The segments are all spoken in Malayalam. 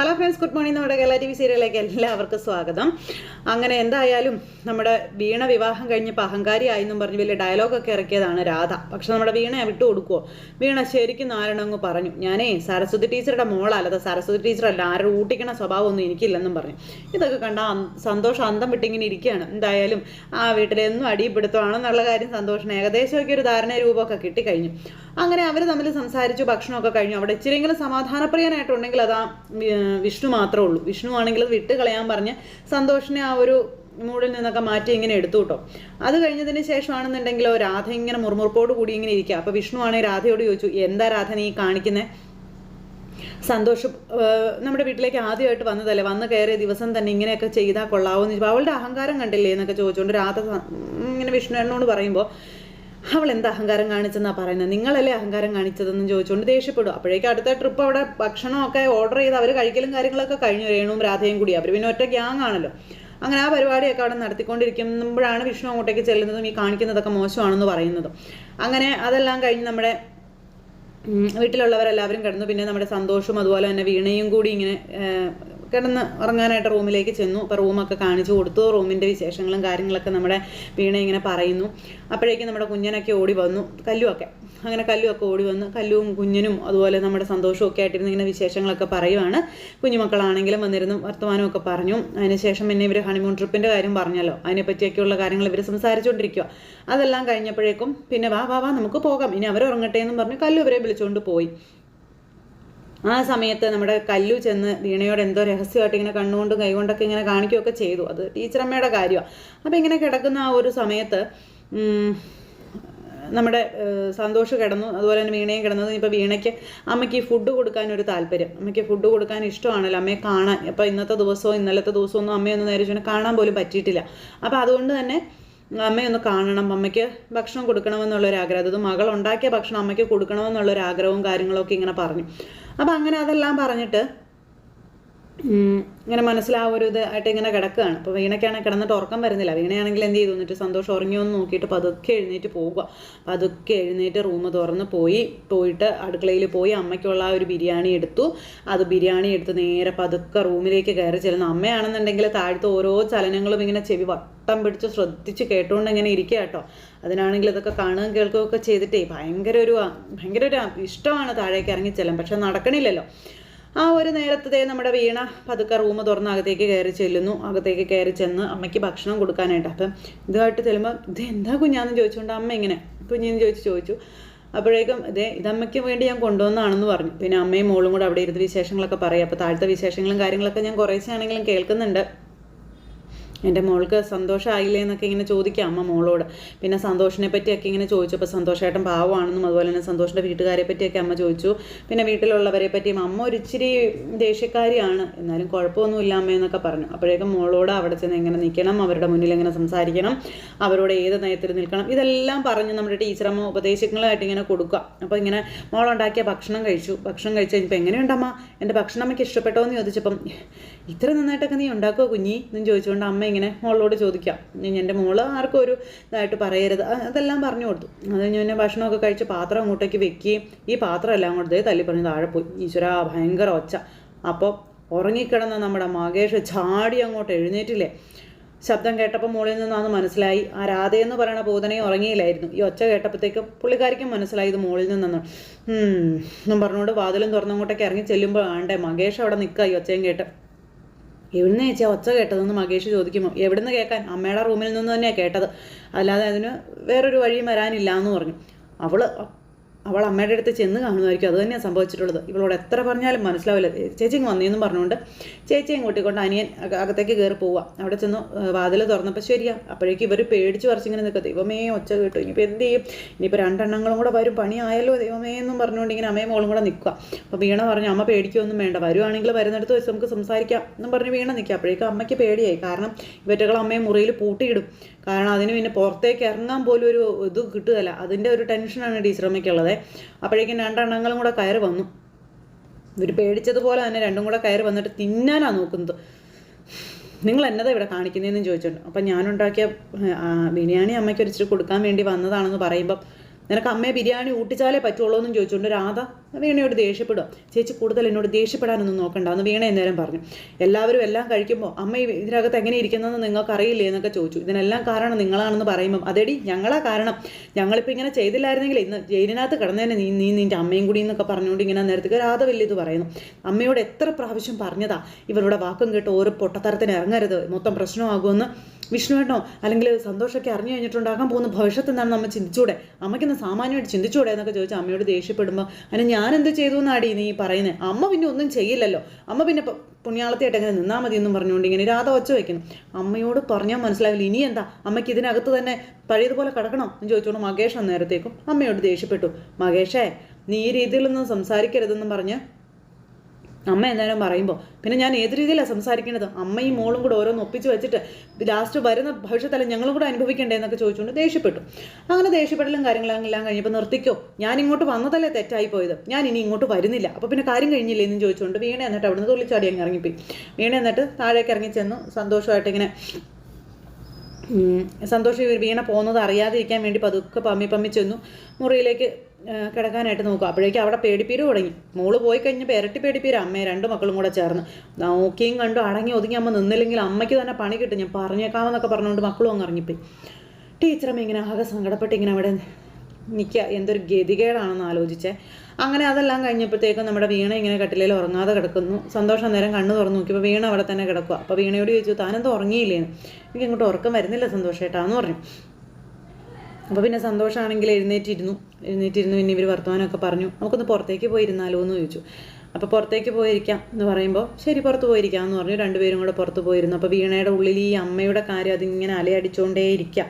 ഹലോ ഫ്രണ്ട്സ് ഗുഡ് മോർണിംഗ് നമ്മുടെ കേരള ടി വി സീരിയലിലേക്ക് എല്ലാവർക്കും സ്വാഗതം. അങ്ങനെ എന്തായാലും നമ്മുടെ വീണ വിവാഹം കഴിഞ്ഞപ്പോൾ അഹങ്കാരി എന്നും പറഞ്ഞ് വലിയ ഡയലോഗൊക്കെ ഇറക്കിയതാണ് രാധ. പക്ഷെ നമ്മുടെ വീണയെ വിട്ടു കൊടുക്കുവോ? വീണ ശരിക്കും നാരണങ്ങ് പറഞ്ഞു ഞാനേ സരസ്വതി ടീച്ചറുടെ മോളല്ലാതെ സരസ്വതി ടീച്ചറല്ല ആരും ഊട്ടിക്കണ സ്വഭാവമൊന്നും എനിക്കില്ലെന്നും പറഞ്ഞു. ഇതൊക്കെ കണ്ട സന്തോഷം അന്തം വിട്ടിങ്ങനെ ഇരിക്കുകയാണ്. എന്തായാലും ആ വീട്ടിലെന്നും അടിപിടുത്തമാണെന്നുള്ള കാര്യം സന്തോഷം ഏകദേശമൊക്കെ ഒരു ധാരണ രൂപമൊക്കെ കിട്ടിക്കഴിഞ്ഞു. അങ്ങനെ അവർ തമ്മിൽ സംസാരിച്ചു ഭക്ഷണമൊക്കെ കഴിഞ്ഞു. അവിടെ ഇച്ചിരിയെങ്കിലും സമാധാനപ്രിയനായിട്ടുണ്ടെങ്കിൽ അതാ വിഷ്ണു മാത്രമേ ഉള്ളൂ. വിഷ്ണു ആണെങ്കിൽ അത് വിട്ട് കളയാൻ പറഞ്ഞ് സന്തോഷിനെ ആ ഒരു മൂടിൽ നിന്നൊക്കെ മാറ്റി ഇങ്ങനെ എടുത്തു കേട്ടോ. അത് കഴിഞ്ഞതിന് ശേഷമാണെന്നുണ്ടെങ്കിലോ രാധ ഇങ്ങനെ മുറുമുറുപ്പോട് കൂടി ഇങ്ങനെ ഇരിക്കുക. അപ്പോൾ വിഷ്ണു ആണെങ്കിൽ രാധയോട് ചോദിച്ചു എന്താ രാധ നീ കാണിക്കുന്നത് സന്തോഷ് നമ്മുടെ വീട്ടിലേക്ക് ആദ്യമായിട്ട് വന്നതല്ലേ? വന്ന് കയറിയ ദിവസം തന്നെ ഇങ്ങനെയൊക്കെ ചെയ്താൽ കൊള്ളാവോ എന്ന് അവളുടെ അഹങ്കാരം കണ്ടില്ലേ എന്നൊക്കെ ചോദിച്ചുകൊണ്ട് രാധ ഇങ്ങനെ വിഷ്ണുവിനോട് പറയുമ്പോൾ അവൾ എന്താ അഹങ്കാരം കാണിച്ചെന്നാ പറയുന്നത് നിങ്ങളല്ലേ അഹങ്കാരം കാണിച്ചതെന്ന് ചോദിച്ചുകൊണ്ട് ദേഷ്യപ്പെടും. അപ്പോഴേക്കും അടുത്ത ട്രിപ്പ് അവിടെ ഭക്ഷണമൊക്കെ ഓർഡർ ചെയ്ത് അവർ കഴിക്കലും കാര്യങ്ങളൊക്കെ കഴിഞ്ഞു രേണുവും രാധയും കൂടി. അവർ പിന്നെ ഒറ്റ ഗ്യാങ് ആണല്ലോ. അങ്ങനെ ആ പരിപാടിയൊക്കെ അവിടെ നടത്തിക്കൊണ്ടിരിക്കുമ്പോഴാണ് വിഷ്ണു അങ്ങോട്ടേക്ക് ചെല്ലുന്നതും ഈ കാണിക്കുന്നതൊക്കെ മോശമാണെന്ന് പറയുന്നതും. അങ്ങനെ അതെല്ലാം കഴിഞ്ഞ് നമ്മുടെ വീട്ടിലുള്ളവരെല്ലാവരും കിടന്നു. പിന്നെ നമ്മുടെ സന്തോഷവും അതുപോലെ തന്നെ വീണയും കൂടി ഇങ്ങനെ കിടന്ന് ഉറങ്ങാനായിട്ട് റൂമിലേക്ക് ചെന്നു. അപ്പോൾ റൂമൊക്കെ കാണിച്ചു കൊടുത്തു. റൂമിന്റെ വിശേഷങ്ങളും കാര്യങ്ങളൊക്കെ നമ്മുടെ വീണ ഇങ്ങനെ പറയുന്നു. അപ്പോഴേക്കും നമ്മുടെ കുഞ്ഞനൊക്കെ ഓടി വന്നു. കല്ലുമൊക്കെ അങ്ങനെ കല്ലുമൊക്കെ ഓടി വന്ന്. കല്ലും കുഞ്ഞിനും അതുപോലെ നമ്മുടെ സന്തോഷവും ഒക്കെ ആയിട്ടിരുന്ന് ഇങ്ങനെ വിശേഷങ്ങളൊക്കെ പറയുവാണ്. കുഞ്ഞുമക്കളാണെങ്കിലും വന്നിരുന്നു വർത്തമാനമൊക്കെ പറഞ്ഞു. അതിനുശേഷം പിന്നെ ഇവർ ഹണിമൂൺ ട്രിപ്പിന്റെ കാര്യം പറഞ്ഞല്ലോ. അതിനെപ്പറ്റിയൊക്കെയുള്ള കാര്യങ്ങൾ ഇവർ സംസാരിച്ചുകൊണ്ടിരിക്കുക അതെല്ലാം കഴിഞ്ഞപ്പോഴേക്കും പിന്നെ വാ വാ വാ നമുക്ക് പോകാം. ഇനി അവർ ഉറങ്ങട്ടെ എന്നും പറഞ്ഞ് കല്ലു ഇവരെ വിളിച്ചുകൊണ്ട് പോയി. ആ സമയത്ത് നമ്മുടെ കല്ലു ചെന്ന് വീണയോട് എന്തോ രഹസ്യമായിട്ട് ഇങ്ങനെ കണ്ണുകൊണ്ടും കൈകൊണ്ടൊക്കെ ഇങ്ങനെ കാണിക്കുകയൊക്കെ ചെയ്തു. അത് ടീച്ചറമ്മയുടെ കാര്യമാണ് അപ്പോൾ ഇങ്ങനെ കിടക്കുന്ന ആ ഒരു സമയത്ത് നമ്മുടെ സന്തോഷം കിടന്നു. അതുപോലെ തന്നെ വീണയും കിടന്നത് ഇപ്പോൾ വീണയ്ക്ക് അമ്മയ്ക്ക് ഫുഡ് കൊടുക്കാൻ ഒരു താല്പര്യം. അമ്മയ്ക്ക് ഫുഡ് കൊടുക്കാൻ ഇഷ്ടമാണല്ലോ അമ്മയെ കാണാൻ. അപ്പോൾ ഇന്നത്തെ ദിവസവും ഇന്നലത്തെ ദിവസവും ഒന്നും അമ്മയൊന്നും നേരെ ചോദിച്ചാൽ കാണാൻ പോലും പറ്റിയിട്ടില്ല. അപ്പോൾ അതുകൊണ്ട് തന്നെ അമ്മയൊന്ന് കാണണം. അമ്മയ്ക്ക് ഭക്ഷണം കൊടുക്കണമെന്നുള്ളൊരു ആഗ്രഹം അത് മകൾ ഉണ്ടാക്കിയ ഭക്ഷണം അമ്മയ്ക്ക് കൊടുക്കണമെന്നുള്ളൊരു ആഗ്രഹവും കാര്യങ്ങളൊക്കെ ഇങ്ങനെ പറഞ്ഞു. അപ്പോൾ അങ്ങനെ അതെല്ലാം പറഞ്ഞിട്ട് ഇങ്ങനെ മനസ്സിൽ ആ ഒരു ഇതായിട്ട് ഇങ്ങനെ കിടക്കുകയാണ്. അപ്പോൾ വീണയ്ക്കാണെങ്കിൽ കിടന്നിട്ട് ഉറക്കം വരുന്നില്ല. വീണയാണെങ്കിൽ എന്ത് ചെയ്തു? എന്നിട്ട് സന്തോഷം ഉറങ്ങിയോ എന്ന് നോക്കിയിട്ട് പതുക്കെ എഴുന്നേറ്റ് പോവുക. പതുക്കെ എഴുന്നേറ്റ് റൂം തുറന്ന് പോയി പോയിട്ട് അടുക്കളയിൽ പോയി അമ്മയ്ക്കുള്ള ആ ഒരു ബിരിയാണി എടുത്തു. അത് ബിരിയാണി എടുത്ത് നേരെ പതുക്കെ റൂമിലേക്ക് കയറി ചെല്ലുന്നു. അമ്മയാണെന്നുണ്ടെങ്കിൽ താഴത്തെ ഓരോ ചലനങ്ങളും ഇങ്ങനെ ചെവി വട്ടം പിടിച്ച് ശ്രദ്ധിച്ച് കേട്ടുകൊണ്ട് ഇങ്ങനെ ഇരിക്കുക കേട്ടോ. അതിനാണെങ്കിൽ ഇതൊക്കെ കാണുകയും കേൾക്കുകയൊക്കെ ചെയ്തിട്ടേ ഭയങ്കര ഒരു ഭയങ്കര ഒരു ഇഷ്ടമാണ് താഴേക്ക് ഇറങ്ങി ചെല്ലാൻ. പക്ഷെ നടക്കണില്ലല്ലോ. ആ ഒരു നേരത്തെ നമ്മുടെ വീണ പതുക്കെ റൂം തുറന്ന് അകത്തേക്ക് കയറി ചെല്ലുന്നു. അകത്തേക്ക് കയറി ചെന്ന് അമ്മയ്ക്ക് ഭക്ഷണം കൊടുക്കാനായിട്ട്. അപ്പം ഇതുമായിട്ട് ചെല്ലുമ്പോൾ ഇത് എന്താ കുഞ്ഞാന്ന് ചോദിച്ചുകൊണ്ട് അമ്മ ഇങ്ങനെ? കുഞ്ഞെന്ന് ചോദിച്ച് ചോദിച്ചു. അപ്പോഴേക്കും ഇതേ ഇതമ്മയ്ക്ക് വേണ്ടി ഞാൻ കൊണ്ടുവന്നാണെന്ന് പറഞ്ഞു. പിന്നെ അമ്മയും മോളും കൂടെ അവിടെ ഇരുന്ന് വിശേഷങ്ങളൊക്കെ പറയും. അപ്പോൾ താഴത്തെ വിശേഷങ്ങളും കാര്യങ്ങളൊക്കെ ഞാൻ കുറേശ്ശെ ആണെങ്കിലും കേൾക്കുന്നുണ്ട്. എന്റെ മോൾക്ക് സന്തോഷമായില്ലേ എന്നൊക്കെ ഇങ്ങനെ ചോദിക്കാം അമ്മ മോളോട്. പിന്നെ സന്തോഷിനെ പറ്റിയൊക്കെ ഇങ്ങനെ ചോദിച്ചു. അപ്പോൾ സന്തോഷേട്ടൻ പാവമാണെന്നും അതുപോലെ തന്നെ സന്തോഷിന്റെ വീട്ടുകാരെ പറ്റിയൊക്കെ അമ്മ ചോദിച്ചു. പിന്നെ വീട്ടിലുള്ളവരെ പറ്റിയും അമ്മ ഒരു ഇച്ചിരി ദേഷ്യക്കാരിയാണ്. എന്നാലും കുഴപ്പമൊന്നുമില്ല അമ്മ എന്നൊക്കെ പറഞ്ഞു. അപ്പോഴേക്കും മോളോട് അവിടെ ചെന്ന് എങ്ങനെ നിൽക്കണം? അവരുടെ മുന്നിൽ എങ്ങനെ സംസാരിക്കണം? അവരോട് ഏത് നയത്തിൽ നിൽക്കണം? ഇതെല്ലാം പറഞ്ഞ് നമ്മുടെ ടീച്ചറമ്മ ഉപദേശങ്ങളായിട്ട് ഇങ്ങനെ കൊടുക്കുക. അപ്പോൾ ഇങ്ങനെ മോളുണ്ടാക്കിയ ഭക്ഷണം കഴിച്ചു. ഭക്ഷണം കഴിച്ചു കഴിഞ്ഞപ്പോൾ എങ്ങനെയുണ്ടമ്മ എന്റെ ഭക്ഷണം അമ്മയ്ക്ക് ഇഷ്ടപ്പെട്ടോ എന്ന് ചോദിച്ചപ്പം ഇത്ര നന്നായിട്ടൊക്കെ നീ ഉണ്ടാക്കുമോ കുഞ്ഞി എന്നും ചോദിച്ചുകൊണ്ട് അമ്മ ഇങ്ങനെ മോളോട് ചോദിക്കാം. എന്റെ മോൾ ആർക്കും ഒരു ഇതായിട്ട് പറയരുത്. അതെല്ലാം പറഞ്ഞു കൊടുത്തു. അത് ഞാൻ ഭക്ഷണമൊക്കെ കഴിച്ച് പാത്രം അങ്ങോട്ടേക്ക് വെക്കുകയും ഈ പാത്രം എല്ലാം കൂടെ തല്ലി പറഞ്ഞ് താഴെ പോയി. ഈശ്വര ഭയങ്കര ഒച്ച. അപ്പോൾ ഉറങ്ങിക്കിടന്ന നമ്മുടെ മകേഷ് ചാടി അങ്ങോട്ട് എഴുന്നേറ്റില്ലേ? ശബ്ദം കേട്ടപ്പോൾ മുകളിൽ നിന്നാന്ന് മനസ്സിലായി. ആ രാധയെന്ന് പറയുന്ന പൂതനയും ഉറങ്ങിയില്ലായിരുന്നു. ഈ ഒച്ച കേട്ടപ്പോഴത്തേക്കും പുള്ളിക്കാരിക്കും മനസ്സിലായി ഇത് മുകളിൽ നിന്നെന്ന്. എന്നും പറഞ്ഞുകൊണ്ട് വാതിലും തുറന്നങ്ങോട്ടേക്ക് ഇറങ്ങി ചെല്ലുമ്പോൾ ആണ്ടേ മകേഷ് അവിടെ നിൽക്കുക ഈ ഒച്ചയും കേട്ട്. എവിടുന്ന് ചേച്ചി ഒച്ച കേട്ടതെന്ന് മകേഷ് ചോദിക്കുമ്പോൾ എവിടുന്ന് കേൾക്കാൻ അമ്മയുടെ റൂമിൽ നിന്ന് തന്നെയാണ് കേട്ടത്. അല്ലാതെ അതിന് വേറൊരു വഴിയും വരാനില്ല എന്ന് പറഞ്ഞു. അവൾ അവൾ അമ്മയുടെ അടുത്ത് ചെന്ന് കാണുമായിരിക്കും. അത് തന്നെയാണ് സംഭവിച്ചിട്ടുള്ളത്. ഇവളോട് എത്ര പറഞ്ഞാലും മനസ്സിലാവില്ല. ചേച്ചി ഇങ്ങ് വന്നേന്നും പറഞ്ഞുകൊണ്ട് ചേച്ചിയും കൂട്ടിക്കൊണ്ട് അനിയൻ അക- അകത്തേക്ക് കയറി പോവുക അവിടെ ചെന്ന് വാതിൽ തുറന്നപ്പോൾ ശരിയാ. അപ്പോഴേക്കും ഇവർ പേടിച്ച് പറിച്ചിങ്ങനെ നിൽക്കുക. ദൈവമേ ഒച്ച കേട്ടു. ഇനിയിപ്പോൾ എന്ത് ചെയ്യും? ഇനിയിപ്പോൾ രണ്ടെണ്ണങ്ങളും കൂടെ വരും. പണിയായല്ലോ ദൈവമേ എന്നും പറഞ്ഞുകൊണ്ട് ഇങ്ങനെ അമ്മയും മോളും കൂടെ നിൽക്കുക. അപ്പോൾ വീണ പറഞ്ഞു അമ്മ പേടിക്കൊന്നും വേണ്ട. വരുവാണെങ്കിൽ വരുന്നിടത്ത് വെച്ച് നമുക്ക് സംസാരിക്കാം. എന്നും പറഞ്ഞ് വീണ നിൽക്കുക. അപ്പോഴേക്കും അമ്മയ്ക്ക് പേടിയായി. കാരണം ഇവറ്റകൾ അമ്മയെ മുറിയിൽ പൂട്ടിയിടും. കാരണം അതിന് പിന്നെ പുറത്തേക്ക് ഇറങ്ങാൻ പോലും ഒരു ഇത് കിട്ടുകയല്ല. അതിന്റെ ഒരു ടെൻഷനാണ് ടീച്ചറമ്മയ്ക്കുള്ളത് അപ്പോഴേക്കും രണ്ടെണ്ണങ്ങളും കൂടെ കയറി വന്നു. ഇവർ പേടിച്ചതുപോലെ തന്നെ രണ്ടും കൂടെ കയറി വന്നിട്ട് തിന്നാനാണ് നോക്കുന്നത്. നിങ്ങൾ എന്നതാ ഇവിടെ കാണിക്കുന്നതെന്ന് ചോദിച്ചിട്ടുണ്ട്. അപ്പം ഞാനുണ്ടാക്കിയ ബിരിയാണി അമ്മയ്ക്ക് ഒരിച്ചിരി കൊടുക്കാൻ വേണ്ടി വന്നതാണെന്ന് പറയുമ്പം നിനക്ക് അമ്മയെ ബിരിയാണി ഊട്ടിച്ചാലേ പറ്റുള്ളൂ എന്നും ചോദിച്ചുകൊണ്ട് രാധ വീണയോട് ദേഷ്യപ്പെടുക ചേച്ചി കൂടുതൽ എന്നോട് ദേഷ്യപ്പെടാനൊന്നും നോക്കണ്ട എന്ന് വീണ എന്നേരം പറഞ്ഞു. എല്ലാവരും എല്ലാം കഴിക്കുമ്പോൾ അമ്മ ഇതിനകത്ത് എങ്ങനെ ഇരിക്കുന്നതെന്ന് നിങ്ങൾക്ക് അറിയില്ലേ എന്നൊക്കെ ചോദിച്ചു. ഇതിനെല്ലാം കാരണം നിങ്ങളാണെന്ന് പറയുമ്പം അതേടി ഞങ്ങളാ കാരണം. ഞങ്ങളിപ്പോൾ ഇങ്ങനെ ചെയ്തില്ലായിരുന്നെങ്കിൽ ഇന്ന് ജയിലിനകത്ത് കിടന്നേനെ നീ നീ നിന്റെ അമ്മയും കൂടി എന്നൊക്കെ പറഞ്ഞുകൊണ്ട് ഇങ്ങനെ നേരത്തേക്ക് രാധ വലിയ ഇത് പറയുന്നു. അമ്മയോട് എത്ര പ്രാവശ്യം പറഞ്ഞതാ ഇവരുടെ വാക്കും കേട്ട് ഓരോ പൊട്ടത്തരത്തിന് ഇറങ്ങരുത് മൊത്തം പ്രശ്നമാകുമെന്ന് വിഷ്ണുവേട്ടനോ അല്ലെങ്കിൽ സന്തോഷമൊക്കെ അറിഞ്ഞു കഴിഞ്ഞിട്ടുണ്ടാകാൻ പോകുന്ന ഭവിഷ്യത്ത് എന്താണ് നമ്മൾ ചിന്തിച്ചൂടെ? അമ്മയ്ക്കൊന്ന് സാമാന്യമായിട്ട് ചിന്തിച്ചൂടെ എന്നൊക്കെ ചോദിച്ചാൽ അമ്മയോട് ദേഷ്യപ്പെടുമ്പോൾ അതിന് ഞാൻ എന്ത് ചെയ്തു എന്നാടി നീ പറയുന്നത് അമ്മ പിന്നെ ഒന്നും ചെയ്യില്ലല്ലോ. അമ്മ പിന്നെ പുണ്യാളത്തിയായിട്ട് എങ്ങനെ നിന്നാൽ മതി എന്നും പറഞ്ഞുകൊണ്ട് ഇങ്ങനെ രാധ ഒച്ച വയ്ക്കുന്നു അമ്മയോട് പറഞ്ഞാൽ മനസ്സിലാവില്ല. ഇനി എന്താ? അമ്മയ്ക്ക് ഇതിനകത്ത് തന്നെ പഴയതുപോലെ കിടക്കണോ? എന്ന് ചോദിച്ചുകൊണ്ട് മകേഷ് നേരത്തേക്കും അമ്മയോട് ദേഷ്യപ്പെട്ടു. മകേഷേ നീ ഈ രീതിയിലൊന്നും സംസാരിക്കരുതെന്നും പറഞ്ഞ് അമ്മ എന്തായാലും പറയുമ്പോൾ പിന്നെ ഞാൻ ഏത് രീതിയിലാണ് സംസാരിക്കേണ്ടത് അമ്മയും മോളും കൂടെ ഓരോന്ന് ഒപ്പിച്ച് വെച്ചിട്ട് ലാസ്റ്റ് വരുന്ന ഭവിഷ്യത്തല്ല ഞങ്ങളും കൂടെ അനുഭവിക്കണ്ടേ? എന്നൊക്കെ ചോദിച്ചുകൊണ്ട് ദേഷ്യപ്പെട്ടു. അങ്ങനെ ദേഷ്യപ്പെടലും കാര്യങ്ങളും എല്ലാം കഴിഞ്ഞപ്പോൾ നിർത്തിക്കോ ഞാൻ ഇങ്ങോട്ട് വന്നതല്ലേ തെറ്റായി പോയത്? ഞാൻ ഇനി ഇങ്ങോട്ട് വരുന്നില്ല. അപ്പോൾ പിന്നെ കാര്യം കഴിഞ്ഞില്ലേ? എന്ന് ചോദിച്ചുകൊണ്ട് വീണ എന്നിട്ട് അവിടുന്ന് തുള്ളിച്ചാടി അങ്ങ് ഇറങ്ങിപ്പോയി. വീണ എന്നിട്ട് താഴേക്ക് ഇറങ്ങി ചെന്നു. സന്തോഷമായിട്ട് ഇങ്ങനെ സന്തോഷം വീണ പോകുന്നത് അറിയാതിരിക്കാൻ വേണ്ടി പതുക്കെ പമ്മി പമ്മി ചെന്നു. മുറിയിലേക്ക് കിടക്കാനായിട്ട് നോക്കും അപ്പോഴേക്കും അവിടെ പേടിപ്പീര് തുടങ്ങി. മോൾ പോയി കഴിഞ്ഞപ്പോൾ ഇരട്ടി പേടിപ്പീര് അമ്മയെ രണ്ട് മക്കളും കൂടെ ചേർന്ന്. നോക്കിയും കണ്ടു അടങ്ങി ഒതുങ്ങി അമ്മ നിന്നില്ലെങ്കിൽ അമ്മയ്ക്ക് തന്നെ പണി കിട്ടും. ഞാൻ പറഞ്ഞേക്കാമെന്നൊക്കെ പറഞ്ഞുകൊണ്ട് മക്കളും അങ്ങ് ഇറങ്ങിപ്പോയി. ടീച്ചറമ്മ ഇങ്ങനെ ആകെ സങ്കടപ്പെട്ട് ഇങ്ങനെ അവിടെ നിൽക്കുക. എന്തൊരു ഗതികേടാണെന്ന് ആലോചിച്ചേ. അങ്ങനെ അതെല്ലാം കഴിഞ്ഞപ്പോഴത്തേക്കും നമ്മുടെ വീണ ഇങ്ങനെ കട്ടിലിൽ ഉറങ്ങാതെ കിടക്കുന്നു. സന്തോഷം നേരം കണ്ണു തുറന്നു നോക്കിയപ്പോൾ വീണ അവിടെ തന്നെ കിടക്കുക. അപ്പോൾ വീണയോട് ചോദിച്ചു താനെന്തോ ഉറങ്ങിയില്ലേന്ന്? എനിക്ക് ഇങ്ങോട്ട് ഉറക്കം വരുന്നില്ല സന്തോഷേട്ടാന്ന് പറഞ്ഞു. അപ്പോൾ പിന്നെ സന്തോഷമാണെങ്കിൽ എഴുന്നേറ്റിരുന്നു. എഴുന്നേറ്റിരുന്നു പിന്നെ ഇവർ വർത്തമാനമൊക്കെ പറഞ്ഞു. നമുക്കൊന്ന് പുറത്തേക്ക് പോയിരുന്നാലോ എന്ന് ചോദിച്ചു. അപ്പോൾ പുറത്തേക്ക് പോയിരിക്കാം എന്ന് പറയുമ്പോൾ ശരി പുറത്ത് പോയിരിക്കാം എന്ന് പറഞ്ഞു. രണ്ടുപേരും കൂടെ പുറത്ത് പോയിരുന്നു. അപ്പോൾ വീണയുടെ ഉള്ളിൽ ഈ അമ്മയുടെ കാര്യം അതിങ്ങനെ അലയടിച്ചുകൊണ്ടേ ഇരിക്കാം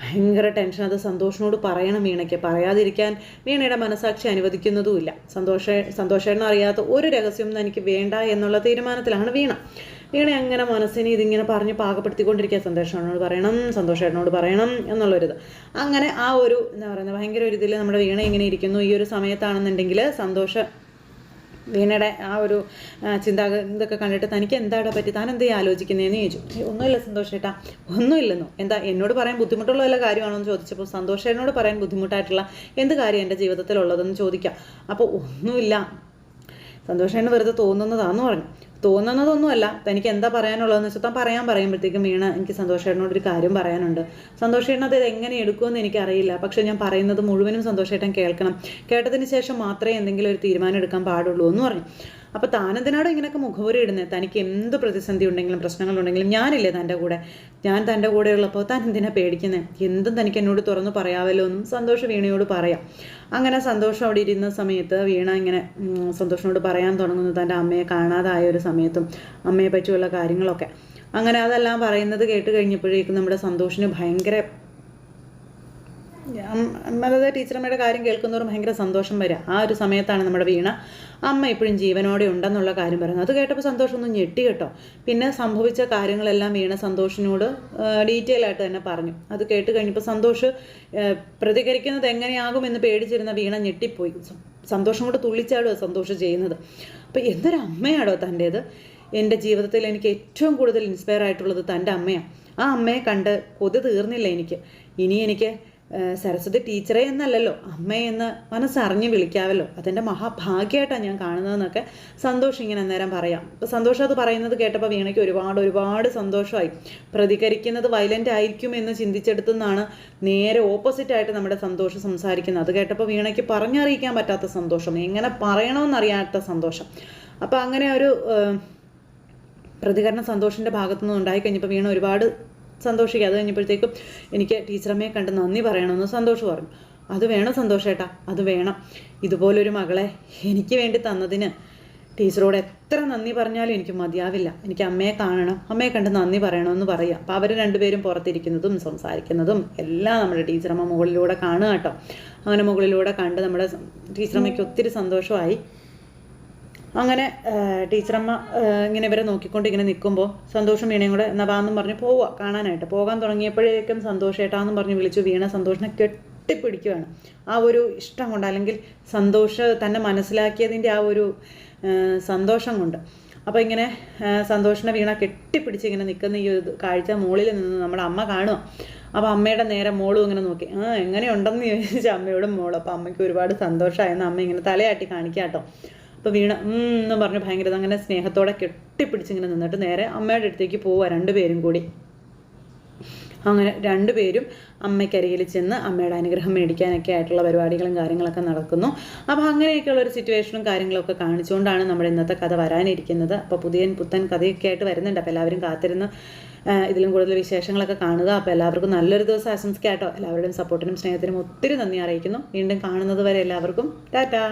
ഭയങ്കര ടെൻഷൻ. അത് സന്തോഷിനോട് പറയണം വീണയ്ക്ക്. പറയാതിരിക്കാൻ വീണയുടെ മനസാക്ഷി അനുവദിക്കുന്നതുമില്ല സന്തോഷ സന്തോഷം അറിയാത്ത ഒരു രഹസ്യം എനിക്ക് വേണ്ട എന്നുള്ള തീരുമാനത്തിലാണ് വീണ. വീണ അങ്ങനെ മനസ്സിനെ ഇതിങ്ങനെ പറഞ്ഞ് പാകപ്പെടുത്തിക്കൊണ്ടിരിക്കുക സന്തോഷേട്ടനോട് പറയണം സന്തോഷേട്ടനോട് പറയണം എന്നുള്ളൊരിത്. അങ്ങനെ ആ ഒരു എന്താ പറയുന്നത് ഭയങ്കര ഒരു ഇതിൽ നമ്മുടെ വീണ ഇങ്ങനെ ഇരിക്കുന്നു. ഈ ഒരു സമയത്താണെന്നുണ്ടെങ്കിൽ സന്തോഷ വീണയുടെ ആ ഒരു ചിന്താഗതി ഇതൊക്കെ കണ്ടിട്ട് തനിക്ക് എന്താടാ പറ്റി? താൻ എന്തേ ആലോചിക്കുന്നതെന്ന് ചോദിച്ചു. "ഏയ്, ഒന്നുമില്ല സന്തോഷേട്ടാ. ഒന്നുമില്ലെന്നോ. എന്താ എന്നോട് പറയാൻ ബുദ്ധിമുട്ടുള്ള വല്ല കാര്യമാണോ എന്ന് ചോദിച്ചപ്പോൾ സന്തോഷേട്ടനോട് പറയാൻ ബുദ്ധിമുട്ടായിട്ടുള്ള എന്ത് കാര്യം എന്റെ ജീവിതത്തിലുള്ളതെന്ന് ചോദിക്കാം. അപ്പോൾ ഒന്നുമില്ല. സന്തോഷേട്ടന് വെറുതെ തോന്നുന്നതാന്ന് പറഞ്ഞു. തോന്നുന്നതൊന്നുമല്ല. തനിക്ക് എന്താ പറയാനുള്ളതെന്ന് വെച്ചാൽ താൻ പറയാൻ പറയുമ്പോഴത്തേക്കും വീണ എനിക്ക് സന്തോഷേട്ടനോട് ഒരു കാര്യം പറയാനുണ്ട്. സന്തോഷേട്ടൻ അത് എങ്ങനെ എടുക്കുമെന്ന് എനിക്കറിയില്ല. പക്ഷേ ഞാൻ പറയുന്നത് മുഴുവനും സന്തോഷേട്ടൻ കേൾക്കണം. കേട്ടതിന് ശേഷം മാത്രമേ എന്തെങ്കിലും ഒരു തീരുമാനം എടുക്കാൻ പാടുള്ളൂ എന്ന് പറഞ്ഞു. അപ്പോൾ താനെന്തിനാടോ ഇങ്ങനെയൊക്കെ മുഖവുരി ഇടുന്നത് തനിക്ക് എന്ത് പ്രതിസന്ധി ഉണ്ടെങ്കിലും പ്രശ്നങ്ങളുണ്ടെങ്കിലും ഞാനില്ലേ തന്റെ കൂടെ. ഞാൻ തന്റെ കൂടെ ഉള്ളപ്പോൾ താൻ എന്തിനാ പേടിക്കുന്നത് എന്തും തനിക്ക് എന്നോട് തുറന്നു പറയാമല്ലോ എന്നും സന്തോഷം വീണയോട് പറയാം. അങ്ങനെ സന്തോഷം അവിടെ ഇരുന്ന സമയത്ത് വീണ ഇങ്ങനെ സന്തോഷനോട് പറയാൻ തുടങ്ങുന്നു തന്റെ അമ്മയെ കാണാതായ ഒരു സമയത്തും അമ്മയെ പറ്റിയുള്ള കാര്യങ്ങളൊക്കെ. അങ്ങനെ അതെല്ലാം പറയുന്നത് കേട്ട് കഴിഞ്ഞപ്പോഴേക്കും നമ്മുടെ സന്തോഷിന് ഭയങ്കര അം- അതായത് ടീച്ചറമ്മയുടെ കാര്യം കേൾക്കുന്നവർ ഭയങ്കര സന്തോഷം വരിക ആ ഒരു സമയത്താണ് നമ്മുടെ വീണ അമ്മ ഇപ്പോഴും ജീവനോടെ ഉണ്ടെന്നുള്ള കാര്യം പറയുന്നത്. അത് കേട്ടപ്പോൾ സന്തോഷമൊന്നും ഞെട്ടി കേട്ടോ. പിന്നെ സംഭവിച്ച കാര്യങ്ങളെല്ലാം വീണ സന്തോഷിനോട് ഡീറ്റെയിൽ ആയിട്ട് തന്നെ പറഞ്ഞു. അത് കേട്ട് കഴിഞ്ഞപ്പോൾ സന്തോഷ് പ്രതികരിക്കുന്നത് എങ്ങനെയാകുമെന്ന് പേടിച്ചിരുന്ന വീണ ഞെട്ടിപ്പോയി. സന്തോഷം കൊണ്ട് തുള്ളിച്ചാടുക സന്തോഷം ചെയ്യുന്നത്. അപ്പോൾ എന്തൊരു അമ്മയാണോ തന്റേത് എന്റെ ജീവിതത്തിൽ എനിക്ക് ഏറ്റവും കൂടുതൽ ഇൻസ്പയർ ആയിട്ടുള്ളത് തന്റെ അമ്മയാണ് ആ അമ്മയെ കണ്ട് കൊതി തീർന്നില്ല എനിക്ക്. ഇനി എനിക്ക് സരസ്വതി ടീച്ചറെ എന്നല്ലല്ലോ അമ്മയെന്ന് മനസ്സറിഞ്ഞ് വിളിക്കാവല്ലോ. അതെന്റെ മഹാഭാഗ്യമായിട്ടാണ് ഞാൻ കാണുന്നതെന്നൊക്കെ സന്തോഷം ഇങ്ങനെ അന്നേരം പറയാം. അപ്പോൾ സന്തോഷം അത് പറയുന്നത് കേട്ടപ്പോൾ വീണയ്ക്ക് ഒരുപാട് ഒരുപാട് സന്തോഷമായി. പ്രതികരിക്കുന്നത് വയലന്റ് ആയിരിക്കും എന്ന് ചിന്തിച്ചെടുത്തുനിന്നാണ് നേരെ ഓപ്പോസിറ്റ് ആയിട്ട് നമ്മുടെ സന്തോഷം സംസാരിക്കുന്നത്. അത് കേട്ടപ്പോൾ വീണയ്ക്ക് പറഞ്ഞറിയിക്കാൻ പറ്റാത്ത സന്തോഷം എങ്ങനെ പറയണമെന്നറിയാത്ത സന്തോഷം. അപ്പോൾ അങ്ങനെ ഒരു പ്രതികരണ സന്തോഷിന്റെ ഭാഗത്തുനിന്ന് ഉണ്ടായി കഴിഞ്ഞപ്പോൾ വീണ ഒരുപാട് സന്തോഷിക്കുക. അത് കഴിഞ്ഞപ്പോഴത്തേക്കും എനിക്ക് ടീച്ചറമ്മയെ കണ്ട് നന്ദി പറയണമെന്ന് സന്തോഷം പറഞ്ഞു. അത് വേണം സന്തോഷേട്ടാ അത് വേണം. ഇതുപോലൊരു മകളെ എനിക്ക് വേണ്ടി തന്നതിന് ടീച്ചറോട് എത്ര നന്ദി പറഞ്ഞാലും എനിക്ക് മതിയാവില്ല. എനിക്ക് അമ്മയെ കാണണം അമ്മയെ കണ്ട് നന്ദി പറയണമെന്ന് പറയാം അപ്പോൾ അവർ രണ്ടുപേരും പുറത്തിരിക്കുന്നതും സംസാരിക്കുന്നതും എല്ലാം നമ്മുടെ ടീച്ചറമ്മ മുകളിലൂടെ കാണുക കേട്ടോ. അങ്ങനെ മുകളിലൂടെ കണ്ട് നമ്മുടെ ടീച്ചറമ്മയ്ക്ക് ഒത്തിരി സന്തോഷമായി. അങ്ങനെ ടീച്ചറമ്മ ഇങ്ങനെ ഇവരെ നോക്കിക്കൊണ്ട് ഇങ്ങനെ നിൽക്കുമ്പോൾ സന്തോഷം വീണയും കൂടെ എന്നാ വാന്നും പറഞ്ഞ് പോവുക കാണാനായിട്ട്. പോകാൻ തുടങ്ങിയപ്പോഴേക്കും സന്തോഷേട്ടാന്നും പറഞ്ഞ് വിളിച്ചു വീണ സന്തോഷിനെ കെട്ടിപ്പിടിക്കുകയാണ് ആ ഒരു ഇഷ്ടം കൊണ്ട് അല്ലെങ്കിൽ സന്തോഷ തന്നെ മനസ്സിലാക്കിയതിന്റെ ആ ഒരു സന്തോഷം കൊണ്ട്. അപ്പോൾ ഇങ്ങനെ സന്തോഷിനെ വീണ കെട്ടിപ്പിടിച്ച് ഇങ്ങനെ നിൽക്കുന്ന ഈ ഒരു കാഴ്ച മുകളിൽ നിന്ന് നമ്മുടെ അമ്മ കാണുക അപ്പോൾ അമ്മയുടെ നേരെ മോളും ഇങ്ങനെ നോക്കി ആ എങ്ങനെയുണ്ടെന്ന് ചോദിച്ചാൽ അമ്മയോടും മോളും അപ്പോൾ അമ്മയ്ക്ക് ഒരുപാട് സന്തോഷമായെന്ന് അമ്മ ഇങ്ങനെ തലയാട്ടി കാണിക്കാം കേട്ടോ അപ്പോൾ വീണ എന്ന് പറഞ്ഞ് ഭയങ്കര അങ്ങനെ സ്നേഹത്തോടെ കെട്ടിപ്പിടിച്ചിങ്ങനെ നിന്നിട്ട് നേരെ അമ്മയുടെ അടുത്തേക്ക് പോവുക രണ്ടുപേരും കൂടി. അങ്ങനെ രണ്ടുപേരും അമ്മയ്ക്കരികിൽ ചെന്ന് അമ്മയുടെ അനുഗ്രഹം മേടിക്കാനൊക്കെ ആയിട്ടുള്ള പരിപാടികളും കാര്യങ്ങളൊക്കെ നടക്കുന്നു. അപ്പോൾ അങ്ങനെയൊക്കെയുള്ള ഒരു സിറ്റുവേഷനും കാര്യങ്ങളൊക്കെ കാണിച്ചുകൊണ്ടാണ് നമ്മൾ ഇന്നത്തെ കഥ വരാനിരിക്കുന്നത്. അപ്പോൾ പുതിയ പുത്തൻ കഥയൊക്കെ ആയിട്ട് വരുന്നുണ്ട്. അപ്പോൾ എല്ലാവരും കാത്തിരുന്ന് ഇതിലും കൂടുതൽ വിശേഷങ്ങളൊക്കെ കാണുക. അപ്പോൾ എല്ലാവർക്കും നല്ലൊരു ദിവസം ആശംസിക്കാട്ടോ എല്ലാവരുടെയും സപ്പോർട്ടിനും സ്നേഹത്തിനും ഒത്തിരി നന്ദി അറിയിക്കുന്നു. വീണ്ടും കാണുന്നത് വരെ എല്ലാവർക്കും ടാറ്റാ.